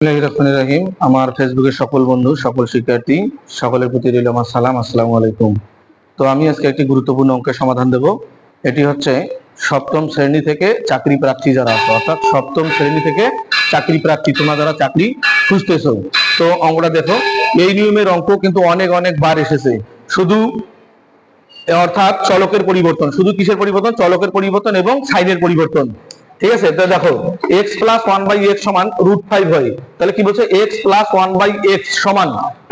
রহিম আমার ফেসবুকের সকল বন্ধু, সকল শিক্ষার্থী, সকলের প্রতি রইল আমার সালাম, আসসালামু আলাইকুম। তো আমি আজকে একটি গুরুত্বপূর্ণ অঙ্কের সমাধান দেব। এটি হচ্ছে সপ্তম শ্রেণি থেকে চাকরি প্রার্থী যারা আছে, অর্থাৎ সপ্তম শ্রেণি থেকে চাকরি প্রার্থী, তোমরা যারা চাকরি খুঁজতেছো। তো অঙ্কটা দেখো, এই নিয়মের অঙ্ক কিন্তু অনেক অনেক বার এসেছে। শুধু, অর্থাৎ চলকের পরিবর্তন, শুধু কিসের পরিবর্তন? চলকের পরিবর্তন এবং সাইনের পরিবর্তন। ঠিক আছে? তো দেখো x plus one by x সমান রুট ফাইভ হয়। তাহলে কি বলছে? X plus one by x সমান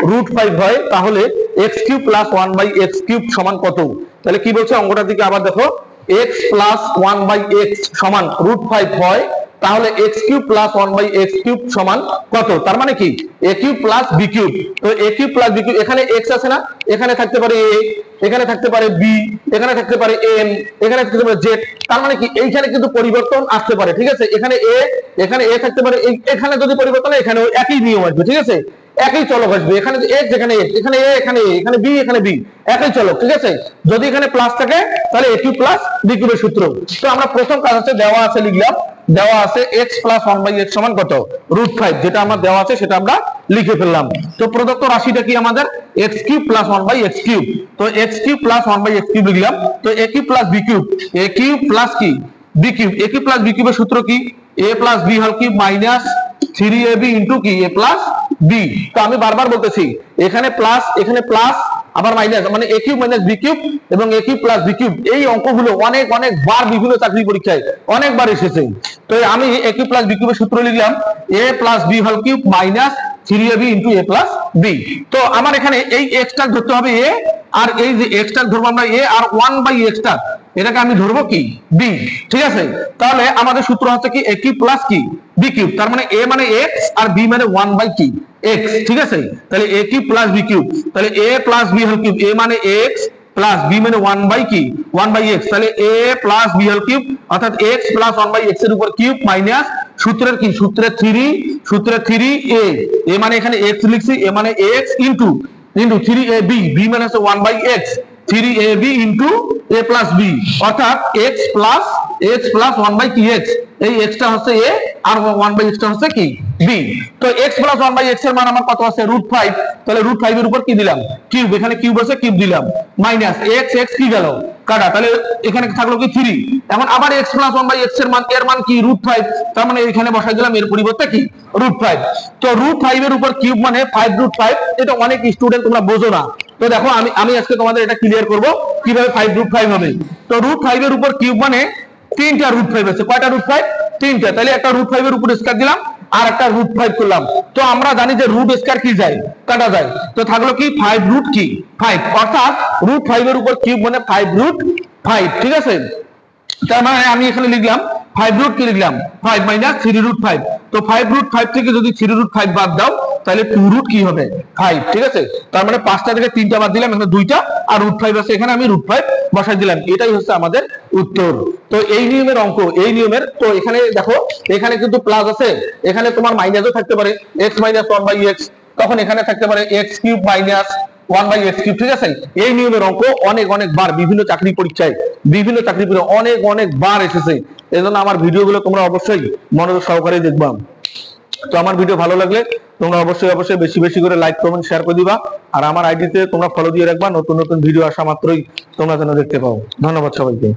রুট ফাইভ হয়, তাহলে x cube plus one by x cube সমান কত? তাহলে কি বলছে? অঙ্কটার দিকে আবার দেখো x plus one by x সমান রুট ফাইভ হয় তাহলে x cube plus one by x cube সমান কত? তার মানে কি? A cube plus b cube. তো a cube plus b cube, এখানে এক্স আছে না? এখানে থাকতে পারে এ এখানে থাকতে পারে বি এখানে থাকতে পারে এন এখানে থাকতে পারে জেড তার মানে কি? এইখানে কিন্তু পরিবর্তন আসতে পারে, ঠিক আছে? এখানে এ এখানে এ থাকতে পারে এখানে যদি পরিবর্তন হয়, এখানেও একই নিয়ম আসবে, ঠিক আছে? একই চলক আসবে, এখানে এক্স এখানে এক্স এখানে এ এখানে এ এখানে বি এখানে বি একই চলক, ঠিক আছে? যদি এখানে প্লাস থাকে, তাহলে এ কিউ প্লাস বি কিউবের সূত্র। তো আমরা প্রথম কাজ হচ্ছে দেওয়া আছে লিখলাম দেওয়া আছে x plus one by x সমান কত? রুট ফাইভ যেটা আমরা দেওয়া আছে সেটা আমরা লিখে ফেললাম। তো প্রদত্ত রাশিটা কি আমাদের? X cube plus one by x cube তো x cube plus one by x cube লিখলাম। তো a cube plus b cube a cube plus কি? B cube a cube plus b কিউবের সূত্র কি? এ প্লাস বি হল cube minus three a b into কি? A plus b তো আমি বারবার বলতেছি, এখানে প্লাস এখানে প্লাস আবার মাইনাস মানে a cube minus b cube এবং a cube plus b cube এই অঙ্কগুলো অনেক অনেক বার বিভিন্ন চাকরি পরীক্ষায় অনেকবার এসেছে। তো আমি এ কিউব প্লাস বি কিউবের সূত্র লিখলাম এ প্লাস বি হল cube minus three a b into a plus b তো আমার এখানে এই এক্সটা ধরতে হবে এ আর এই যে এক্সটা ধরবো আমরা এ আর ওয়ান বাই এক্সটা এটাকে আমি ধরবো কি? বি ঠিক আছে? তাহলে আমাদের সূত্র হচ্ছে কি এ কিউব প্লাস কি? বি কিউব তার মানে এ মানে এক্স আর বি মানে ওয়ান বাই কি এক্স ঠিক আছে? তাহলে a cube plus b cube তাহলে এ প্লাস বি হল কিউব এ মানে এক্স প্লাস বি মানে ওয়ান বাই কি? ওয়ান বাই এক্স তাহলে এ প্লাস বি হল কিউব অর্থাৎ এক্স প্লাস ওয়ান বাই এক্সের উপর কিউব মাইনাস সূত্রের কি? সূত্রের থ্রি সূত্রের থ্রি এ এ মানে এখানে এক্স লিখছি এ মানে x into into three a b b মানে হচ্ছে one by x three a b into a plus b অর্থাৎ x plus x plus one by কি এক্স এই এক্সটা হচ্ছে এ আর ওয়ান বাই এক্সটা হচ্ছে কি? বি তো এক্স প্লাস ওয়ান বাই এক্সের মান আমার কত আছে? রুট ফাইভ তাহলে রুট ফাইভ এর উপর কি দিলাম? কিউব এখানে কিউব আছে কিউব দিলাম। মাইনাস এক্স এক্স কি গেল? কাটা। তাহলে এখানে থাকল কি থ্রি এখন আবার এক্স প্লাস ওয়ান বাই এক্সের মান এর মান কি? রুট ফাইভ তার মানে এখানে বসাই দিলাম, এর পরিবর্তে কি? রুট ফাইভ তো রুট ফাইভ এর উপর কিউব মানে ফাইভ রুট ফাইভ এটা অনেক স্টুডেন্ট তোমরা বোঝো না। তো দেখো, আমি আমি আজকে তোমাদের এটা ক্লিয়ার করব, কীভাবে ফাইভ রুট ফাইভ হবে। তো রুট ফাইভ এর উপর কিউব মানে তিনটা রুট ফাইভ আছে। কয়টা রুট ফাইভ তিনটা। তাহলে একটা রুট ফাইভ এর উপর স্কয়ার দিলাম। আর একটা রুট ফাইভ করলাম। তো আমরা জানি যে রুট স্কয়ার কি যায়? কাটা যায়। তো থাকল কি? ফাইভ রুট কি? ফাইভ অর্থাৎ রুট ফাইভ এর উপর কিউব মানে ফাইভ রুট ফাইভ ঠিক আছে? তার মানে আমি এখানে লিখলাম ফাইভ রুট কি লিখলাম? Five minus three root five তো ফাইভ রুট ফাইভ থেকে যদি থ্রি রুট ফাইভ বাদ দাও, তাহলে টু রুট কি হবে? ফাইভ ঠিক আছে? তার মানে পাঁচটা থেকে তিনটা বাদ দিলাম, এখানে দুইটা, আর রুট ফাইভ আছে। এখানে আমি রুট ফাইভ বসাই দিলাম। এটাই হচ্ছে আমাদের উত্তর। তো এই নিয়মের অঙ্ক, এই নিয়মের, তো এখানে দেখো, এখানে কিন্তু প্লাস আছে। এখানে তোমার মাইনাসও থাকতে পারে। X minus one by x তখন এখানে থাকতে পারে x cube minus one by x cube ঠিক আছে? এই নিয়মের অঙ্ক অনেক অনেক বার বিভিন্ন চাকরি পরীক্ষায়, বিভিন্ন চাকরি পরীক্ষায় অনেক অনেক বার এসেছে। এই জন্য আমার ভিডিওগুলো তোমরা অবশ্যই মনোযোগ সহকারে দেখবা। তো আমার ভিডিও ভালো লাগলে তোমরা অবশ্যই অবশ্যই বেশি বেশি করে লাইক কমেন্ট শেয়ার করে দিবা। আর আমার আইডিতে তোমরা ফলো দিয়ে রাখবা। নতুন নতুন ভিডিও আসা মাত্রই তোমরা যেন দেখতে পাও। ধন্যবাদ সবাইকে।